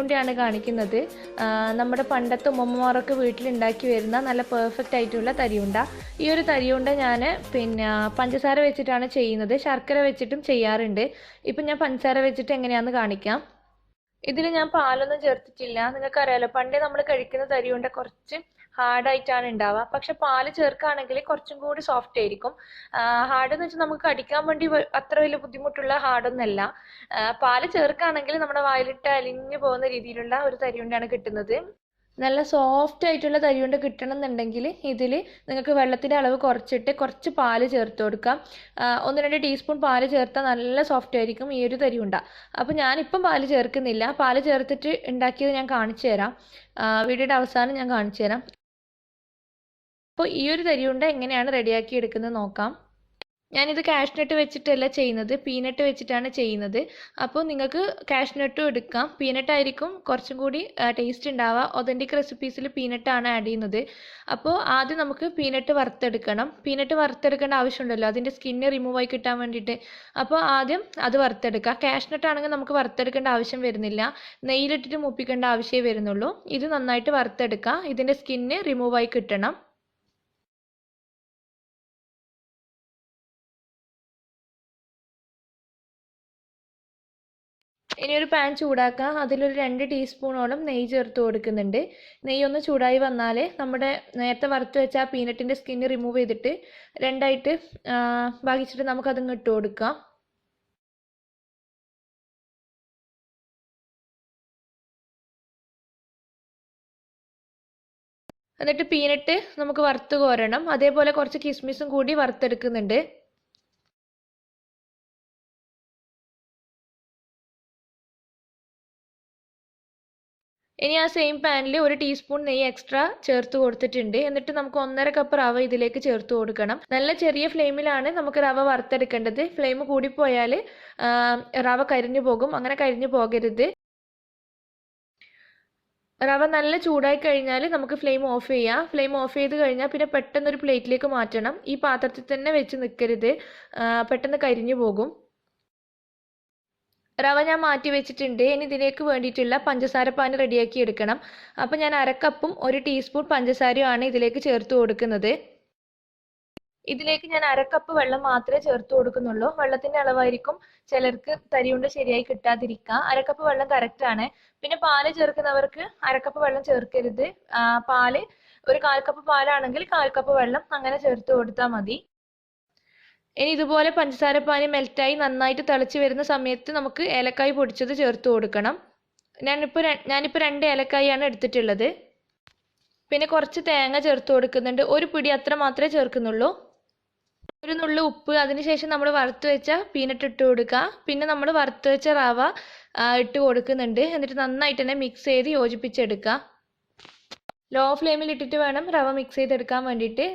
തരിയുണ്ടയാണ് കാണിക്കുന്നത്. നമ്മുടെ പണ്ടത്തെ ഉമ്മമാരൊക്കെ വീട്ടിലുണ്ടാക്കി വരുന്ന നല്ല പെർഫെക്റ്റ് ആയിട്ടുള്ള തരിയുണ്ട. ഈ ഒരു തരിയുണ്ട ഞാൻ പിന്നെ പഞ്ചസാര വെച്ചിട്ടാണ് ചെയ്യുന്നത്. ശർക്കര വെച്ചിട്ടും ചെയ്യാറുണ്ട്. ഇപ്പം ഞാൻ പഞ്ചസാര വെച്ചിട്ട് എങ്ങനെയാണെന്ന് കാണിക്കാം. ഇതിൽ ഞാൻ പാലൊന്നും ചേർത്തിട്ടില്ല. നിങ്ങൾക്കറിയാലോ പണ്ടേ നമ്മൾ കഴിക്കുന്ന തരിയുണ്ട കുറച്ച് ഹാർഡായിട്ടാണ് ഉണ്ടാവുക പക്ഷെ പാൽ ചേർക്കുകയാണെങ്കിൽ കുറച്ചും കൂടി സോഫ്റ്റ് ആയിരിക്കും. ഹാർഡ് എന്ന് വെച്ചാൽ നമുക്ക് കടിക്കാൻ വേണ്ടി അത്ര വലിയ ബുദ്ധിമുട്ടുള്ള ഹാർഡൊന്നല്ല പാൽ ചേർക്കുകയാണെങ്കിൽ നമ്മുടെ വായിലിട്ട് അലിഞ്ഞു പോകുന്ന രീതിയിലുള്ള ഒരു തരിയുണ്ടാണ് കിട്ടുന്നത്. നല്ല സോഫ്റ്റ് ആയിട്ടുള്ള തരിയുണ്ട കിട്ടണം എന്നുണ്ടെങ്കിൽ ഇതിൽ നിങ്ങൾക്ക് വെള്ളത്തിന്റെ അളവ് കുറച്ചിട്ട് കുറച്ച് പാൽ ചേർത്ത് കൊടുക്കാം. ഒന്ന് രണ്ട് ടീസ്പൂൺ പാൽ ചേർത്താൽ നല്ല സോഫ്റ്റ് ആയിരിക്കും ഈ ഒരു തരിയുണ്ട അപ്പോൾ ഞാനിപ്പം പാൽ ചേർക്കുന്നില്ല. പാൽ ചേർത്തിട്ട് ഉണ്ടാക്കിയത് ഞാൻ കാണിച്ചു തരാം. വീഡിയോയുടെ അവസാനം ഞാൻ കാണിച്ചു തരാം. അപ്പോൾ ഈ ഒരു തരിയുണ്ട എങ്ങനെയാണ് റെഡിയാക്കി എടുക്കുന്നത് നോക്കാം. ഞാനിത് കാഷ്നട്ട് വെച്ചിട്ടല്ല ചെയ്യുന്നത് പീനട്ട് വെച്ചിട്ടാണ് ചെയ്യുന്നത്. അപ്പോൾ നിങ്ങൾക്ക് കാഷ്നട്ടും എടുക്കാം. പീനട്ടായിരിക്കും കുറച്ചും കൂടി ടേസ്റ്റ് ഉണ്ടാവുക. ഒതന്റിക് റെസിപ്പീസിൽ പീനട്ടാണ് ആഡ് ചെയ്യുന്നത്. അപ്പോൾ ആദ്യം നമുക്ക് പീനട്ട് വറുത്തെടുക്കണം. പീനട്ട് വറുത്തെടുക്കേണ്ട ആവശ്യമുണ്ടല്ലോ. അതിന്റെ സ്കിന്ന് റിമൂവ് ആയി കിട്ടാൻ വേണ്ടിയിട്ട്. അപ്പോൾ ആദ്യം അത് വറുത്തെടുക്കുക. കാഷ്നട്ട് ആണെങ്കിൽ നമുക്ക് വറുത്തെടുക്കേണ്ട ആവശ്യം വരുന്നില്ല. നെയ്യിലിട്ടിട്ട് മുപ്പിക്കേണ്ട ആവശ്യമേ വരുന്നുള്ളൂ. ഇത് നന്നായിട്ട് വറുത്തെടുക്കുക. ഇതിന്റെ സ്കിന്ന് റിമൂവ് ആയി കിട്ടണം. ഇനി ഒരു പാൻ ചൂടാക്കാം. അതിലൊരു രണ്ട് ടീസ്പൂണോളം നെയ്യ് ചേർത്ത് കൊടുക്കുന്നുണ്ട്. നെയ്യ് ഒന്ന് ചൂടായി വന്നാൽ നമ്മുടെ നേരത്തെ വറുത്ത് വെച്ച ആ പീനട്ടിന്റെ സ്കിന്ന് റിമൂവ് ചെയ്തിട്ട് രണ്ടായിട്ട് ഭാഗിച്ചിട്ട് നമുക്കതങ്ങ് ഇട്ട് കൊടുക്കാം. എന്നിട്ട് പീനട്ട് നമുക്ക് വറുത്ത് കോരണം. അതേപോലെ കുറച്ച് കിസ്മിസും കൂടി വറുത്തെടുക്കുന്നുണ്ട്. ഇനി ആ സെയിം പാനിൽ ഒരു ടീസ്പൂൺ നെയ്യ് എക്സ്ട്രാ ചേർത്ത് കൊടുത്തിട്ടുണ്ട്. എന്നിട്ട് നമുക്ക് ഒന്നര കപ്പ് റവ ഇതിലേക്ക് ചേർത്ത് കൊടുക്കണം. നല്ല ചെറിയ ഫ്ലെയിമിലാണ് നമുക്ക് റവ വറുത്തെടുക്കേണ്ടത്. ഫ്ലെയിം കൂടിപ്പോയാൽ റവ കരിഞ്ഞു പോകും. അങ്ങനെ കരിഞ്ഞു പോകരുത്. റവ നല്ല ചൂടായി കഴിഞ്ഞാൽ നമുക്ക് ഫ്ലെയിം ഓഫ് ചെയ്യാം. ഫ്ലെയിം ഓഫ് ചെയ്ത് കഴിഞ്ഞാൽ പിന്നെ പെട്ടെന്ന് ഒരു പ്ലേറ്റിലേക്ക് മാറ്റണം. ഈ പാത്രത്തിൽ തന്നെ വെച്ച് നിൽക്കരുത് പെട്ടെന്ന് കരിഞ്ഞു പോകും. റവ ഞാൻ മാറ്റി വെച്ചിട്ടുണ്ട്. ഇനി ഇതിലേക്ക് വേണ്ടിയിട്ടുള്ള പഞ്ചസാര പാൻ റെഡിയാക്കി എടുക്കണം. അപ്പോൾ ഞാൻ അരക്കപ്പും ഒരു ടീസ്പൂൺ പഞ്ചസാരയുമാണ് ഇതിലേക്ക് ചേർത്ത് കൊടുക്കുന്നത്. ഇതിലേക്ക് ഞാൻ അരക്കപ്പ് വെള്ളം മാത്രമേ ചേർത്ത് കൊടുക്കുന്നുള്ളൂ. വെള്ളത്തിന്റെ അളവായിരിക്കും ചിലർക്ക് തരിയുണ്ട് ശരിയായി കിട്ടാതിരിക്കുക. അരക്കപ്പ് വെള്ളം കറക്റ്റ് ആണ്. പിന്നെ പാൽ ചേർക്കുന്നവർക്ക് അരക്കപ്പ് വെള്ളം ചേർക്കരുത്. പാൽ ഒരു കാൽ കപ്പ് പാലാണെങ്കിൽ കാൽ കപ്പ് വെള്ളം അങ്ങനെ ചേർത്ത് കൊടുത്താൽ മതി. ഇനി ഇതുപോലെ പഞ്ചസാര പാനി മെൽറ്റായി നന്നായിട്ട് തിളച്ച് വരുന്ന സമയത്ത് നമുക്ക് ഏലക്കായ് പൊടിച്ചത് ചേർത്ത് കൊടുക്കണം. ഞാനിപ്പോൾ ഞാനിപ്പോൾ രണ്ട് ഏലക്കായാണ് എടുത്തിട്ടുള്ളത്. പിന്നെ കുറച്ച് തേങ്ങ ചേർത്ത് കൊടുക്കുന്നുണ്ട്. ഒരു പിടി അത്ര മാത്രമേ ചേർക്കുന്നുള്ളൂ. ഒരു നുള്ളു ഉപ്പ് അതിനുശേഷം നമ്മൾ വറുത്ത് വെച്ച പീനട്ട് ഇട്ട് കൊടുക്കുക. പിന്നെ നമ്മൾ വറുത്ത് വെച്ച റവ ഇട്ട് കൊടുക്കുന്നുണ്ട്. എന്നിട്ട് നന്നായിട്ട് തന്നെ മിക്സ് ചെയ്ത് യോജിപ്പിച്ചെടുക്കുക. ലോ ഫ്ലെയിമിൽ ഇട്ടിട്ട് വേണം റവ മിക്സ് ചെയ്തെടുക്കാൻ വേണ്ടിയിട്ട്.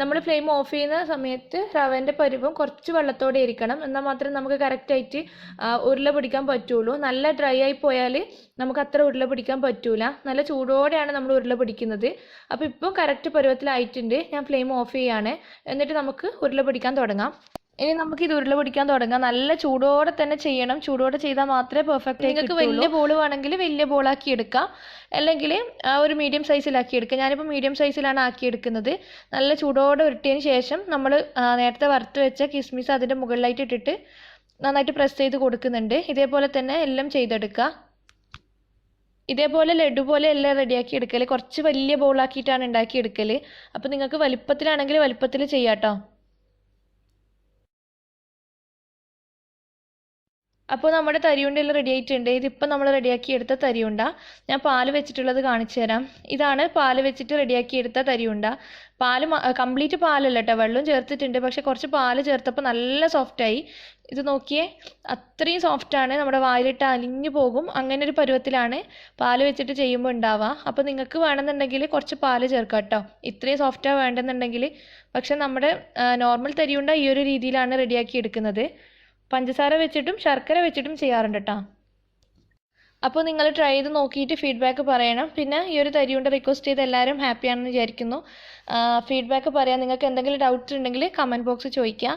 നമ്മൾ ഫ്ലെയിം ഓഫ് ചെയ്യുന്ന സമയത്ത് റവേന്റെ പരുവം കുറച്ച് വെള്ളത്തോടെ ഇരിക്കണം. എന്നാൽ മാത്രമേ നമുക്ക് കറക്റ്റായിട്ട് ഉരുള പിടിക്കാൻ പറ്റുള്ളൂ. നല്ല ഡ്രൈ ആയി പോയാൽ നമുക്ക് അത്ര ഉരുള പിടിക്കാൻ പറ്റൂല. നല്ല ചൂടോടെയാണ് നമ്മൾ ഉരുള പിടിക്കുന്നത്. അപ്പോൾ ഇപ്പം കറക്റ്റ് പരുവത്തിലായിട്ടുണ്ട്. ഞാൻ ഫ്ലെയിം ഓഫ് ചെയ്യാണ്. എന്നിട്ട് നമുക്ക് ഉരുള പിടിക്കാൻ തുടങ്ങാം. ഇനി നമുക്ക് ഇത് ഉരുള പിടിക്കാൻ തുടങ്ങാം. നല്ല ചൂടോടെ തന്നെ ചെയ്യണം. ചൂടോടെ ചെയ്താൽ മാത്രമേ പെർഫെക്റ്റ് നിങ്ങൾക്ക് വലിയ ബോൾ വേണമെങ്കിൽ വലിയ ബോളാക്കി എടുക്കാം. അല്ലെങ്കിൽ ഒരു മീഡിയം സൈസിലാക്കി എടുക്കാം. ഞാനിപ്പോൾ മീഡിയം സൈസിലാണ് ആക്കി എടുക്കുന്നത്. നല്ല ചൂടോടെ ഉരുട്ടിയതിന് ശേഷം നമ്മൾ നേരത്തെ വറുത്ത് വെച്ച കിസ്മിസ് അതിന്റെ മുകളിലായിട്ട് ഇട്ടിട്ട് നന്നായിട്ട് പ്രസ് ചെയ്ത് കൊടുക്കുന്നുണ്ട്. ഇതേപോലെ തന്നെ എല്ലാം ചെയ്തെടുക്കുക. ഇതേപോലെ ലഡു പോലെ എല്ലാം റെഡിയാക്കി എടുക്കൽ കുറച്ച് വലിയ ബോളാക്കിയിട്ടാണ് ഉണ്ടാക്കി എടുക്കൽ അപ്പോൾ നിങ്ങൾക്ക് വലിപ്പത്തിലാണെങ്കിൽ വലിപ്പത്തിൽ ചെയ്യാം കേട്ടോ അപ്പോൾ നമ്മുടെ തരിയുണ്ടെല്ലാം റെഡി ആയിട്ടുണ്ട്. ഇതിപ്പോൾ നമ്മൾ റെഡിയാക്കി എടുത്ത തരിയുണ്ട. ഞാൻ പാൽ വെച്ചിട്ടുള്ളത് കാണിച്ചു തരാം. ഇതാണ് പാൽ വെച്ചിട്ട് റെഡിയാക്കി എടുത്ത തരിയുണ്ട. പാൽ കംപ്ലീറ്റ് പാലല്ല കേട്ടോ. വെള്ളം ചേർത്തിട്ടുണ്ട്. പക്ഷെ കുറച്ച് പാൽ ചേർത്തപ്പോൾ നല്ല സോഫ്റ്റായി ഇത് നോക്കിയേ അത്രയും സോഫ്റ്റാണ് നമ്മുടെ വായിലിട്ട് അലിഞ്ഞു പോകും. അങ്ങനെ ഒരു പരുവത്തിലാണ് പാൽ വെച്ചിട്ട് ചെയ്യുമ്പോൾ ഉണ്ടാവുക. അപ്പോൾ നിങ്ങൾക്ക് വേണമെന്നുണ്ടെങ്കിൽ കുറച്ച് പാൽ ചേർക്കാം കേട്ടോ. ഇത്രയും സോഫ്റ്റാണ് വേണ്ടെന്നുണ്ടെങ്കിൽ. പക്ഷെ നമ്മുടെ നോർമൽ തരിയുണ്ട ഈ ഒരു രീതിയിലാണ് റെഡിയാക്കി എടുക്കുന്നത്. പഞ്ചസാര വെച്ചിട്ടും ശർക്കര വെച്ചിട്ടും ചെയ്യാറുണ്ട് കേട്ടോ അപ്പോൾ നിങ്ങൾ ട്രൈ ചെയ്ത് നോക്കിയിട്ട് ഫീഡ്ബാക്ക് പറയണം. പിന്നെ ഈ ഒരു തരിയുണ്ട റിക്വസ്റ്റ് ചെയ്ത് എല്ലാവരും ഹാപ്പിയാണെന്ന് വിചാരിക്കുന്നു. ഫീഡ്ബാക്ക് പറയാം നിങ്ങൾക്ക് എന്തെങ്കിലും ഡൗട്ട്സ് ഉണ്ടെങ്കിൽ കമന്റ് ബോക്സ് ചോദിക്കുക.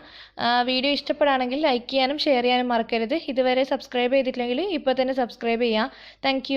വീഡിയോ ഇഷ്ടപ്പെടുകയാണെങ്കിൽ ലൈക്ക് ചെയ്യാനും ഷെയർ ചെയ്യാനും മറക്കരുത്. ഇതുവരെ സബ്സ്ക്രൈബ് ചെയ്തിട്ടില്ലെങ്കിൽ ഇപ്പോൾ തന്നെ സബ്സ്ക്രൈബ് ചെയ്യുക. താങ്ക്